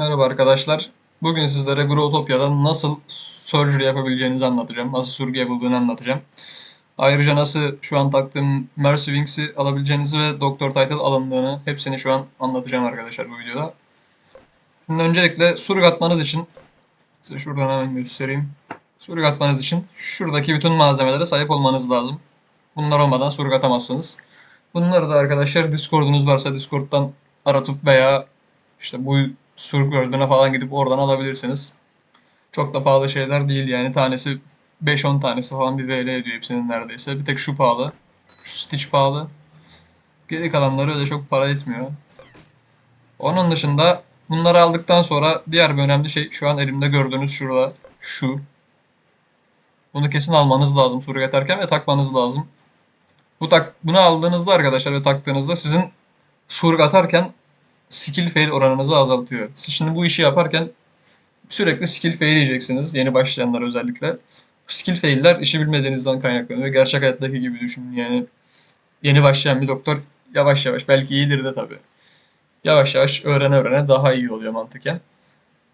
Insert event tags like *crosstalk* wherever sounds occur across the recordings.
Merhaba arkadaşlar. Bugün sizlere Growtopia'da nasıl surgery yapabileceğinizi anlatacağım. Nasıl sürgü yapıldığını anlatacağım. Ayrıca nasıl şu an taktığım Mercy Wings'i alabileceğinizi ve Doktor Title alındığını hepsini şu an anlatacağım arkadaşlar bu videoda. Şimdi öncelikle surg atmanız için size şuradan hemen göstereyim. Surg atmanız için şuradaki bütün malzemelere sahip olmanız lazım. Bunlar olmadan surg atamazsınız. Bunları da arkadaşlar Discord'unuz varsa Discord'dan aratıp veya işte bu Surg World'üne falan gidip oradan alabilirsiniz. Çok da pahalı şeyler değil yani. Tanesi 5-10 tanesi falan bir VL ediyor hepsinin neredeyse. Bir tek şu pahalı. Şu Stitch pahalı. Geri kalanları öyle çok para etmiyor. Onun dışında bunları aldıktan sonra diğer bir önemli şey şu an elimde gördüğünüz şurada şu. Bunu kesin almanız lazım surg atarken ve takmanız lazım. Bu tak bunu aldığınızda arkadaşlar ve taktığınızda sizin surg atarken skill fail oranınızı azaltıyor. Siz şimdi bu işi yaparken sürekli skill fail yiyeceksiniz. Yeni başlayanlar özellikle. Skill failler işi bilmediğinizden kaynaklanıyor. Gerçek hayattaki gibi düşünün yani. Yeni başlayan bir doktor yavaş yavaş belki iyidir de tabii. Yavaş yavaş öğrene öğrene daha iyi oluyor mantıken.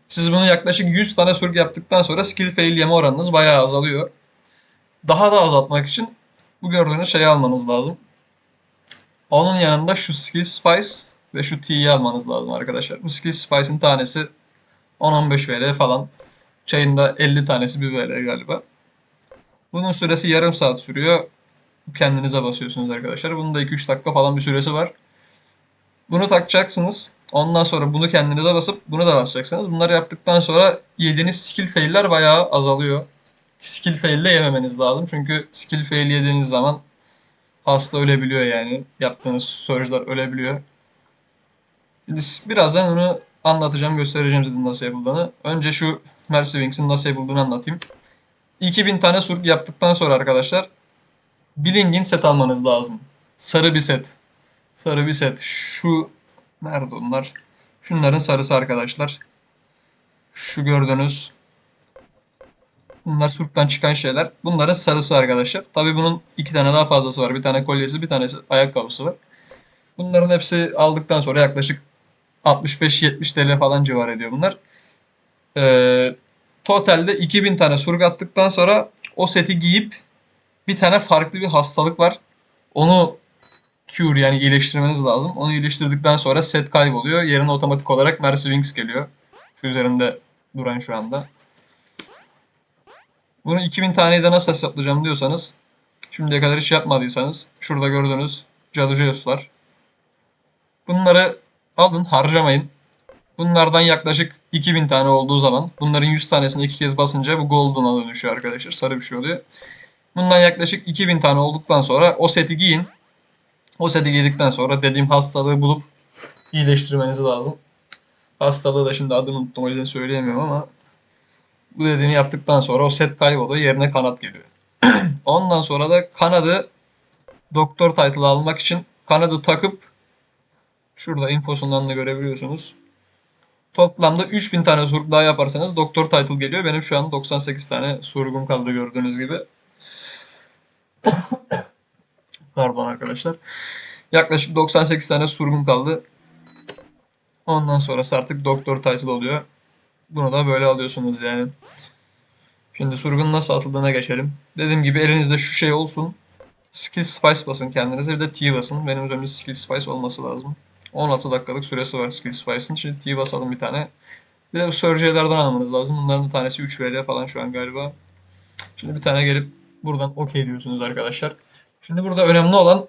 Siz bunu yaklaşık 100 tane surg yaptıktan sonra skill fail yeme oranınız bayağı azalıyor. Daha da azaltmak için bu gördüğünüz şeyi almanız lazım. Onun yanında şu skill spice ve şu T'yi almanız lazım arkadaşlar. Bu skill spice'in tanesi 10-15 VL falan. Çayın da 50 tanesi 1 VL galiba. Bunun süresi yarım saat sürüyor. Kendinize basıyorsunuz arkadaşlar. Bunun da 2-3 dakika falan bir süresi var. Bunu takacaksınız. Ondan sonra bunu kendinize basıp bunu da basacaksınız. Bunları yaptıktan sonra yediğiniz skill fail'ler bayağı azalıyor. Skill fail de yememeniz lazım. Çünkü skill fail yediğiniz zaman hasta ölebiliyor yani. Yaptığınız surge'lar ölebiliyor. Birazdan onu anlatacağım, göstereceğim size nasıl yapıldığını. Önce şu Mercy Wings'in nasıl yapıldığını anlatayım. 2000 tane surg yaptıktan sonra arkadaşlar Bling'in set almanız lazım. Sarı bir set. Sarı bir set. Şu nerede onlar? Şunların sarısı arkadaşlar. Şu gördüğünüz Bunlar surktan çıkan şeyler. Bunların sarısı arkadaşlar. Tabi bunun iki tane daha fazlası var. Bir tane kolyesi, bir tane ayakkabısı var. Bunların hepsi aldıktan sonra yaklaşık 65-70 TL falan civar ediyor bunlar. Ee, totalde 2000 tane surg attıktan sonra o seti giyip bir tane farklı bir hastalık var. Onu cure yani iyileştirmeniz lazım. Onu iyileştirdikten sonra set kayboluyor. Yerine otomatik olarak Mercy Wings geliyor. Şu üzerinde duran şu anda. Bunu 2000 taneyi de nasıl hesaplayacağım diyorsanız şimdiye kadar hiç yapmadıysanız şurada gördüğünüz Caduceus'lar. Bunları alın harcamayın. Bunlardan yaklaşık 2000 tane olduğu zaman bunların 100 tanesini iki kez basınca bu golden'a dönüşüyor arkadaşlar. Sarı bir şey oluyor. Bundan yaklaşık 2000 tane olduktan sonra o seti giyin. O seti giydikten sonra dediğim hastalığı bulup iyileştirmeniz lazım. Hastalığı da şimdi adını unuttum o yüzden söyleyemiyorum ama bu dediğimi yaptıktan sonra o set kayboluyor yerine kanat geliyor. *clears throat* Ondan sonra da kanadı doktor title almak için kanadı takıp şurada infosundan da görebiliyorsunuz. Toplamda 3000 tane surg daha yaparsanız doktor title geliyor. Benim şu an 98 tane surgum kaldı gördüğünüz gibi. Pardon arkadaşlar. Yaklaşık 98 tane surgum kaldı. Ondan sonrası artık doktor title oluyor. Bunu da böyle alıyorsunuz yani. Şimdi surgun nasıl atıldığına geçelim. Dediğim gibi elinizde şu şey olsun. Skill Spice basın kendinize bir de T basın. Benim üzerimde Skill Spice olması lazım. 16 dakikalık süresi var Skill Spice'ın. Şimdi T basalım bir tane. Bir de bu Surgery'lerden almanız lazım. Bunların da tanesi 3 VL falan şu an galiba. Şimdi bir tane gelip buradan OK diyorsunuz arkadaşlar. Şimdi burada önemli olan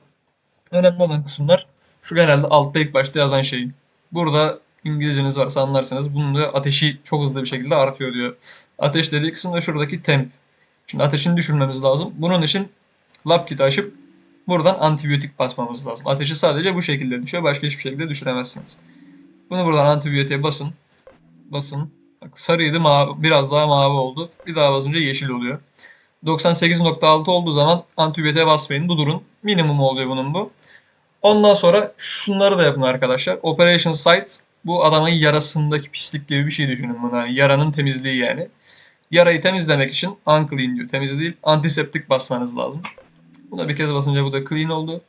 *clears throat* önemli olan kısımlar şu genelde altta ilk başta yazan şey. Burada İngilizceniz varsa anlarsınız. Bunun da ateşi çok hızlı bir şekilde artıyor diyor. Ateş dediği kısım da şuradaki temp. Şimdi ateşini düşürmemiz lazım. Bunun için lab kit açıp buradan antibiyotik basmamız lazım. Ateşi sadece bu şekilde düşüyor. Başka hiçbir şekilde düşüremezsiniz. Bunu buradan antibiyotiğe basın. Basın. Bak sarıydı mavi, biraz daha mavi oldu. Bir daha basınca yeşil oluyor. 98.6 olduğu zaman antibiyotiğe basmayın. Bu durun. Minimum oluyor bunun bu. Ondan sonra şunları da yapın arkadaşlar. Operation Site bu adamın yarasındaki pislik gibi bir şey düşünün bunu. Yani yaranın temizliği yani. Yarayı temizlemek için unclean diyor. Temiz değil. Antiseptik basmanız lazım. Buna bir kez basınca bu da clean oldu.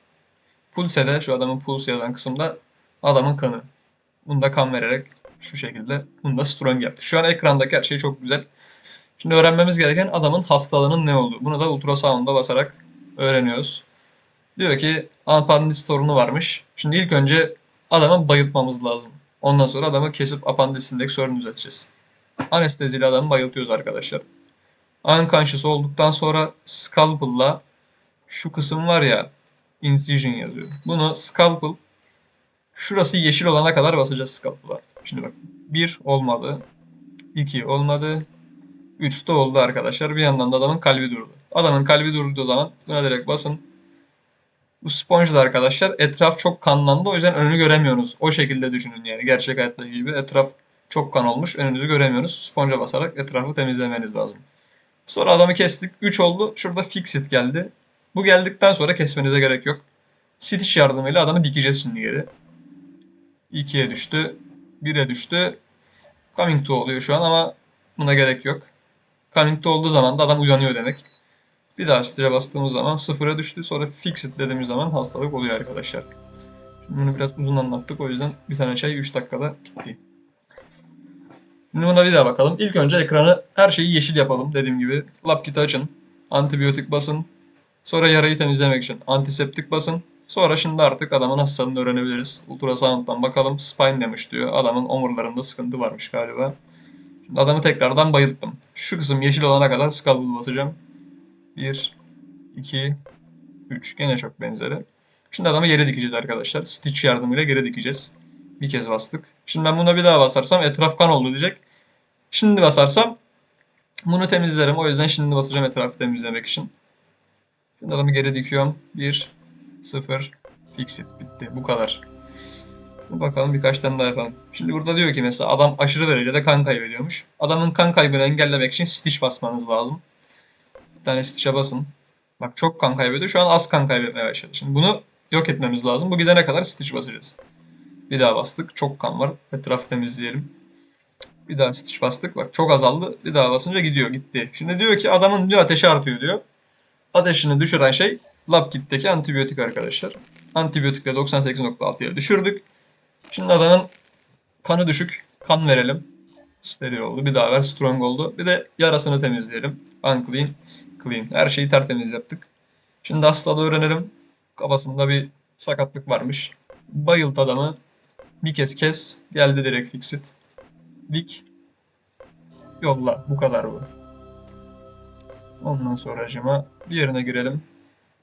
Pulse de şu adamın pulse yazan kısımda adamın kanı. Bunu da kan vererek şu şekilde bunu da strong yaptık. Şu an ekrandaki her şey çok güzel. Şimdi öğrenmemiz gereken adamın hastalığının ne olduğu. Bunu da ultrasound'a basarak öğreniyoruz. Diyor ki apandis sorunu varmış. Şimdi ilk önce adamı bayıltmamız lazım. Ondan sonra adamı kesip apandisindeki sorunu düzelteceğiz. Anesteziyle adamı bayıltıyoruz arkadaşlar. Unconscious olduktan sonra scalpel'la şu kısım var ya incision yazıyor. Bunu scalpel şurası yeşil olana kadar basacağız scalpel'a. Şimdi bak 1 olmadı. 2 olmadı. 3 de oldu arkadaşlar. Bir yandan da adamın kalbi durdu. Adamın kalbi durduğu zaman buna direkt basın. Bu sponjda arkadaşlar etraf çok kanlandı o yüzden önünü göremiyoruz. O şekilde düşünün yani gerçek hayattaki gibi etraf çok kan olmuş önünüzü göremiyoruz. Sponja basarak etrafı temizlemeniz lazım. Sonra adamı kestik. 3 oldu. Şurada fixit geldi. Bu geldikten sonra kesmenize gerek yok. Stitch yardımıyla adamı dikeceğiz şimdi geri. 2'ye düştü. 1'e düştü. Coming to oluyor şu an ama buna gerek yok. Coming to olduğu zaman da adam uyanıyor demek. Bir daha stire bastığımız zaman sıfıra düştü. Sonra fixit dediğimiz zaman hastalık oluyor arkadaşlar. Şimdi bunu biraz uzun anlattık. O yüzden bir tane çay 3 dakikada bitti. Şimdi buna bir daha bakalım. İlk önce ekranı her şeyi yeşil yapalım dediğim gibi. Lab kit'i açın. Antibiyotik basın. Sonra yarayı temizlemek için antiseptik basın. Sonra şimdi artık adamın hastalığını öğrenebiliriz. Ultrasound'dan bakalım. Spine demiş diyor. Adamın omurlarında sıkıntı varmış galiba. Şimdi adamı tekrardan bayılttım. Şu kısım yeşil olana kadar scalpel basacağım. 1, 2, 3. Gene çok benzeri. Şimdi adamı yere dikeceğiz arkadaşlar. Stitch yardımıyla geri dikeceğiz. Bir kez bastık. Şimdi ben buna bir daha basarsam etraf kan oldu diyecek. Şimdi basarsam bunu temizlerim. O yüzden şimdi basacağım etrafı temizlemek için. Şimdi adamı geri dikiyorum. 1, 0, fixit. Bitti. Bu kadar. Bakalım birkaç tane daha yapalım. Şimdi burada diyor ki mesela adam aşırı derecede kan kaybediyormuş. Adamın kan kaybını engellemek için stitch basmanız lazım. Bir tane stitch'e basın. Bak çok kan kaybediyor. Şu an az kan kaybetmeye başladı. Şimdi bunu yok etmemiz lazım. Bu gidene kadar stitch basacağız. Bir daha bastık. Çok kan var. Etrafı temizleyelim. Bir daha stitch bastık. Bak çok azaldı. Bir daha basınca gidiyor. Gitti. Şimdi diyor ki adamın diyor ateşi artıyor diyor. Ateşini düşüren şey lab kitteki antibiyotik arkadaşlar. Antibiyotikle 98.6'ya düşürdük. Şimdi adamın kanı düşük. Kan verelim. Steril oldu. Bir daha ver. Strong oldu. Bir de yarasını temizleyelim. Unclean, clean. Her şeyi tertemiz yaptık. Şimdi hastalığı öğrenelim. Kafasında bir sakatlık varmış. Bayılt adamı. Bir kez kes. Geldi direkt fixit. Dik. Yolla. Bu kadar bu. Ondan sonra acıma diğerine girelim.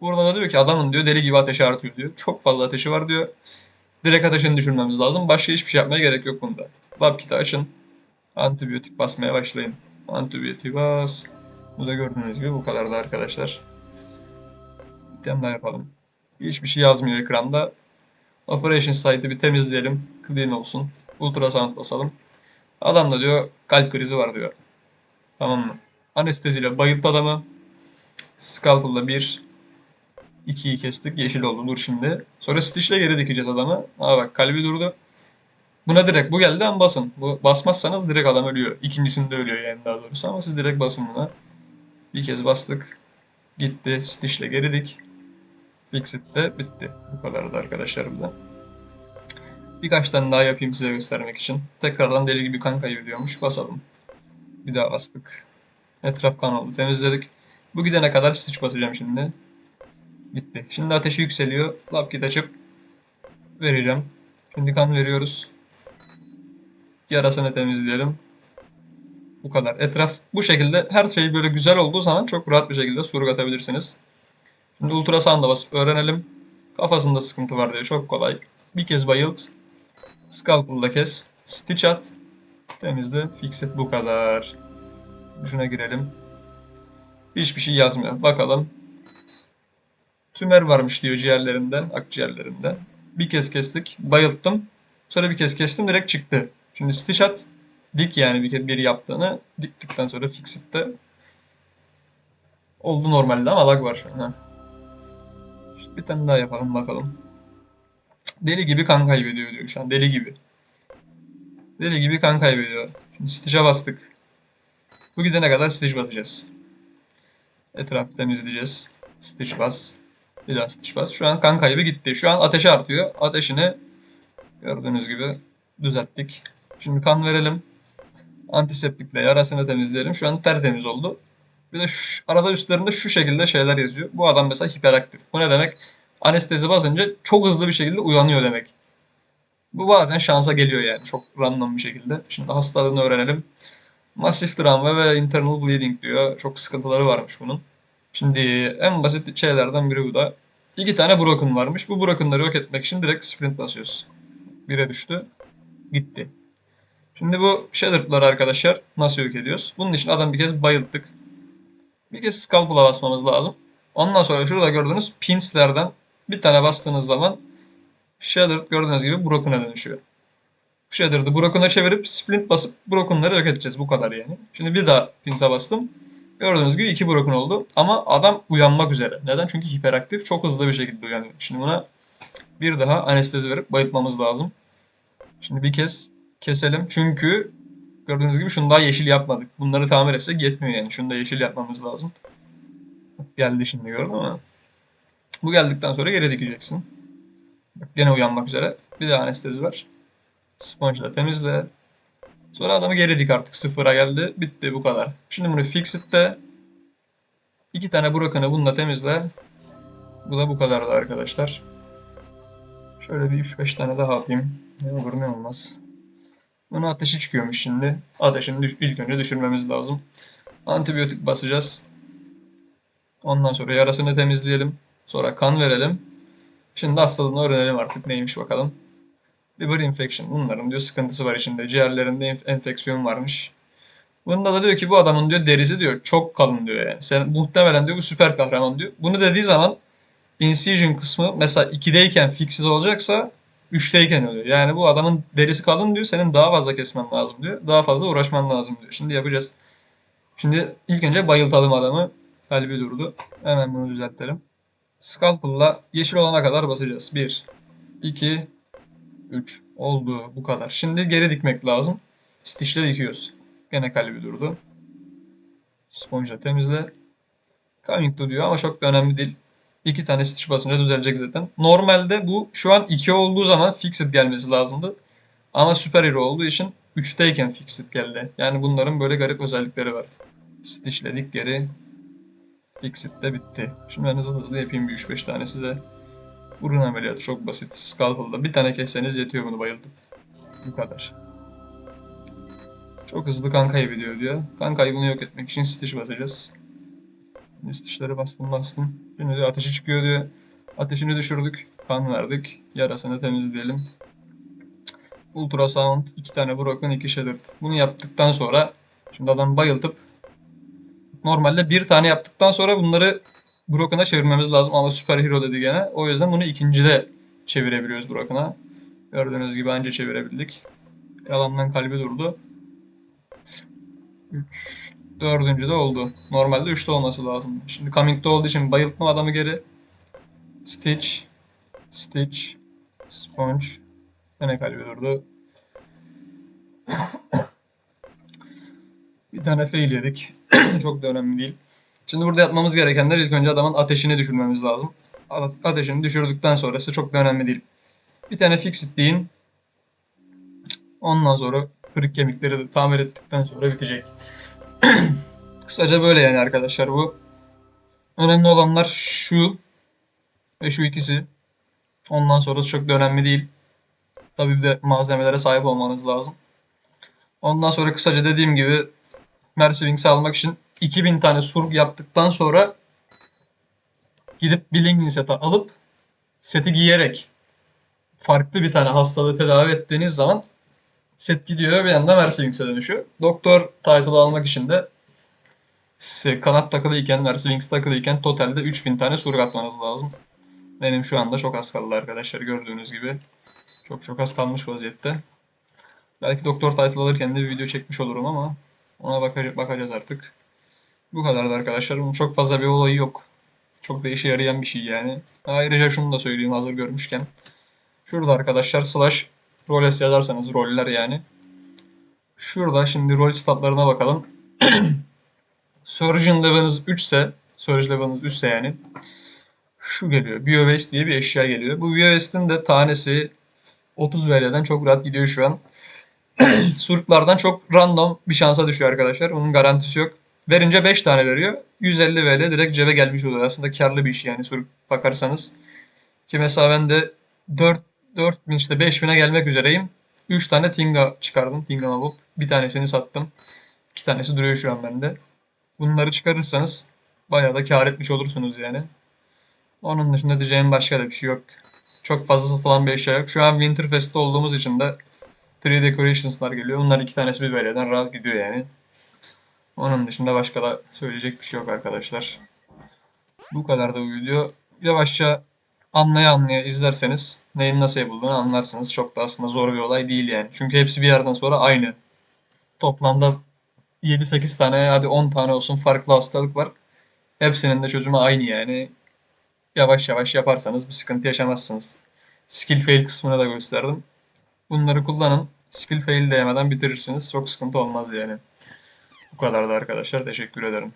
Burada da diyor ki adamın diyor deli gibi ateşi artıyor diyor. Çok fazla ateşi var diyor. Direkt ateşini düşürmemiz lazım. Başka hiçbir şey yapmaya gerek yok bunda. Lab kit'i açın. Antibiyotik basmaya başlayın. Antibiyotik bas. Bu da gördüğünüz gibi bu kadardı arkadaşlar. Bir tane daha yapalım. Hiçbir şey yazmıyor ekranda. Operation site'ı bir temizleyelim. Clean olsun. Ultrasound basalım. Adam da diyor kalp krizi var diyor. Tamam mı? Anesteziyle bayılttı adamı. Scalpel'la bir 2'yi kestik. Yeşil oldu. Dur şimdi. Sonra stitch'le geri dikeceğiz adamı. Aa bak kalbi durdu. Buna direkt bu geldi ama basın. Bu basmazsanız direkt adam ölüyor. İkincisinde ölüyor yani daha doğrusu ama siz direkt basın buna. Bir kez bastık. Gitti. Stitch'le geri dik. Fixit de bitti. Bu kadardı arkadaşlar bu da. Birkaç tane daha yapayım size göstermek için. Tekrardan deli gibi kan kaybediyormuş. Basalım. Bir daha bastık. Etraf kan oldu. Temizledik. Bu gidene kadar stitch basacağım şimdi. Bitti. Şimdi ateşi yükseliyor. Lab kit açıp vereceğim. Şimdi kan veriyoruz. Yarasını temizleyelim. Bu kadar. Etraf bu şekilde her şey böyle güzel olduğu zaman çok rahat bir şekilde suruk atabilirsiniz. Şimdi ultrasound'a basıp öğrenelim. Kafasında sıkıntı var diye çok kolay. Bir kez bayılt. Scalpel'da kes. Stitch at. Temizle. Fix et. Bu kadar. Şuna girelim. Hiçbir şey yazmıyor. Bakalım. Tümör varmış diyor ciğerlerinde, akciğerlerinde. Bir kez kestik. Bayılttım. Sonra bir kez kestim. Direkt çıktı. Şimdi stitch at. Dik yani bir kez bir yaptığını. Diktikten sonra fix it de oldu normalde ama lag var şu an. Bir tane daha yapalım bakalım. Deli gibi kan kaybediyor diyor şu an. Deli gibi. Deli gibi kan kaybediyor. Şimdi stitch'e bastık. Bu gidene kadar stitch basacağız. Etrafı temizleyeceğiz. Stitch bas. Bir daha stitch bas. Şu an kan kaybı gitti. Şu an ateşi artıyor. Ateşini gördüğünüz gibi düzelttik. Şimdi kan verelim. Antiseptikle yarasını temizleyelim. Şu an tertemiz oldu. Bir de şu, arada üstlerinde şu şekilde şeyler yazıyor. Bu adam mesela hiperaktif. Bu ne demek? Anestezi basınca çok hızlı bir şekilde uyanıyor demek. Bu bazen şansa geliyor yani çok random bir şekilde. Şimdi hastalığını öğrenelim. Masif travma ve internal bleeding diyor. Çok sıkıntıları varmış bunun. Şimdi en basit şeylerden biri bu da. İki tane broken varmış. Bu brokenları yok etmek için direkt sprint basıyoruz. Bire düştü. Gitti. Şimdi bu Shattered'ları arkadaşlar nasıl yok ediyoruz? Bunun için adam bir kez bayılttık. Bir kez Scalpel'a basmamız lazım. Ondan sonra şurada gördüğünüz pinslerden bir tane bastığınız zaman Shattered gördüğünüz gibi Broken'a dönüşüyor. Shattered'ı Broken'a çevirip Splint basıp Broken'ları yok edeceğiz. Bu kadar yani. Şimdi bir daha Pins'e bastım. Gördüğünüz gibi iki Broken oldu. Ama adam uyanmak üzere. Neden? Çünkü hiperaktif. Çok hızlı bir şekilde uyanıyor. Şimdi buna bir daha anestezi verip bayıltmamız lazım. Şimdi bir kez keselim. Çünkü gördüğünüz gibi şunu daha yeşil yapmadık. Bunları tamir etsek yetmiyor yani. Şunu da yeşil yapmamız lazım. Geldi şimdi gördün mü? Bu geldikten sonra geri dikeceksin. Bak gene uyanmak üzere. Bir daha anestezi ver. Sponge'la temizle. Sonra adamı geri artık. Sıfıra geldi. Bitti bu kadar. Şimdi bunu fix it de iki tane Broken'ı bununla temizle. Bu da bu kadardı arkadaşlar. Şöyle bir 3-5 tane daha atayım. Ne olur ne olmaz. Bunun ateşi çıkıyormuş şimdi. Ateşini ilk önce düşürmemiz lazım. Antibiyotik basacağız. Ondan sonra yarasını temizleyelim. Sonra kan verelim. Şimdi hastalığını öğrenelim artık neymiş bakalım. Liver infection. Bunların diyor sıkıntısı var içinde. Ciğerlerinde enf- enfeksiyon varmış. Bunda da diyor ki bu adamın diyor derisi diyor çok kalın diyor yani. Sen muhtemelen diyor bu süper kahraman diyor. Bunu dediği zaman incision kısmı mesela 2'deyken fixed olacaksa 3'teyken oluyor. Yani bu adamın derisi kalın diyor. Senin daha fazla kesmen lazım diyor. Daha fazla uğraşman lazım diyor. Şimdi yapacağız. Şimdi ilk önce bayıltalım adamı. Kalbi durdu. Hemen bunu düzeltelim. Scalpel'la yeşil olana kadar basacağız. 1, 2, 3. Oldu. Bu kadar. Şimdi geri dikmek lazım. Stitch'le dikiyoruz. Gene kalbi durdu. Sponge'la temizle. Coming to diyor ama çok da önemli değil. İki tane stitch basınca düzelecek zaten. Normalde bu şu an 2 olduğu zaman fixed gelmesi lazımdı. Ama süper hero olduğu için 3'teyken fixed geldi. Yani bunların böyle garip özellikleri var. Stitchledik geri. Fixed de bitti. Şimdi ben hızlı hızlı yapayım bir 3-5 tane size. Burun ameliyatı çok basit. Scalpel'da bir tane kesseniz yetiyor bunu bayıldım. Bu kadar. Çok hızlı kan kaybediyor diyor. Kan kaybını yok etmek için stitch basacağız. Stitchleri bastım bastım. Şimdi diyor ateşi çıkıyor diyor. Ateşini düşürdük. Kan verdik. Yarasını temizleyelim. Ultrasound, iki tane broken, iki shattered. Bunu yaptıktan sonra şimdi adam bayıltıp normalde bir tane yaptıktan sonra bunları Broken'a çevirmemiz lazım ama süper hero dedi gene. O yüzden bunu ikincide çevirebiliyoruz Broken'a. Gördüğünüz gibi anca çevirebildik. Yalandan kalbi durdu. 3, dördüncü de oldu. Normalde 3'te olması lazım. Şimdi Coming'de olduğu için bayıltma adamı geri. Stitch, Stitch, Sponge. Yine kalbi durdu. Bir tane fail yedik. *clears throat* Çok da önemli değil. Şimdi burada yapmamız gerekenler ilk önce adamın ateşini düşürmemiz lazım. Ate- Ateşini düşürdükten sonrası çok da önemli değil. Bir tane fix it deyin. Ondan sonra kırık kemikleri de tamir ettikten sonra bitecek. *clears throat* Kısaca böyle yani arkadaşlar bu. Önemli olanlar şu ve şu ikisi. Ondan sonrası çok da önemli değil. Tabii bir de malzemelere sahip olmanız lazım. Ondan sonra kısaca dediğim gibi Mercy Wings'i almak için 2000 tane surg yaptıktan sonra gidip Billingin seti alıp seti giyerek farklı bir tane hastalığı tedavi ettiğiniz zaman set gidiyor bir anda Mercy Wings'e dönüşüyor. Doktor title almak için de kanat takılıyken, Mercy Wings takılıyken totalde 3000 tane surg atmanız lazım. Benim şu anda çok az kaldı arkadaşlar gördüğünüz gibi. Çok çok az kalmış vaziyette. Belki doktor title alırken de bir video çekmiş olurum ama ona bakacağız artık. Bu kadardı arkadaşlar. Bunun çok fazla bir olayı yok. Çok da işe yarayan bir şey yani. Ayrıca şunu da söyleyeyim hazır görmüşken. Şurada arkadaşlar slash roles yazarsanız roller yani. Şurada şimdi rol statlarına bakalım. *clears throat* Surgeon level'ınız 3 ise Surge level'ınız 3 ise yani şu geliyor. BioWaste diye bir eşya geliyor. Bu BioWaste'in de tanesi 30 VL'den çok rahat gidiyor şu an. *clears throat* surklardan çok random bir şansa düşüyor arkadaşlar. Bunun garantisi yok. Verince 5 tane veriyor. 150 VL direkt cebe gelmiş oluyor. Aslında karlı bir iş yani surk bakarsanız. Ki mesela ben de 4 4000 işte 5000'e gelmek üzereyim. 3 tane Tinga çıkardım. Tinga Mabop. Bir tanesini sattım. 2 tanesi duruyor şu an bende. Bunları çıkarırsanız bayağı da kar etmiş olursunuz yani. Onun dışında diyeceğim başka da bir şey yok. Çok fazla satılan bir eşya yok. Şu an Winterfest'te olduğumuz için de Tree Decorations'lar geliyor. Bunlar iki tanesi bir beleden rahat gidiyor yani. Onun dışında başka da söyleyecek bir şey yok arkadaşlar. Bu kadar da bu. Yavaşça anlaya anlaya izlerseniz neyin nasıl yapıldığını anlarsınız. Çok da aslında zor bir olay değil yani. Çünkü hepsi bir yerden sonra aynı. Toplamda 7-8 tane hadi 10 tane olsun farklı hastalık var. Hepsinin de çözümü aynı yani. Yavaş yavaş yaparsanız bir sıkıntı yaşamazsınız. Skill fail kısmını da gösterdim. Bunları kullanın. Skill fail de yemeden bitirirsiniz. Çok sıkıntı olmaz yani. Bu kadar da arkadaşlar. Teşekkür ederim.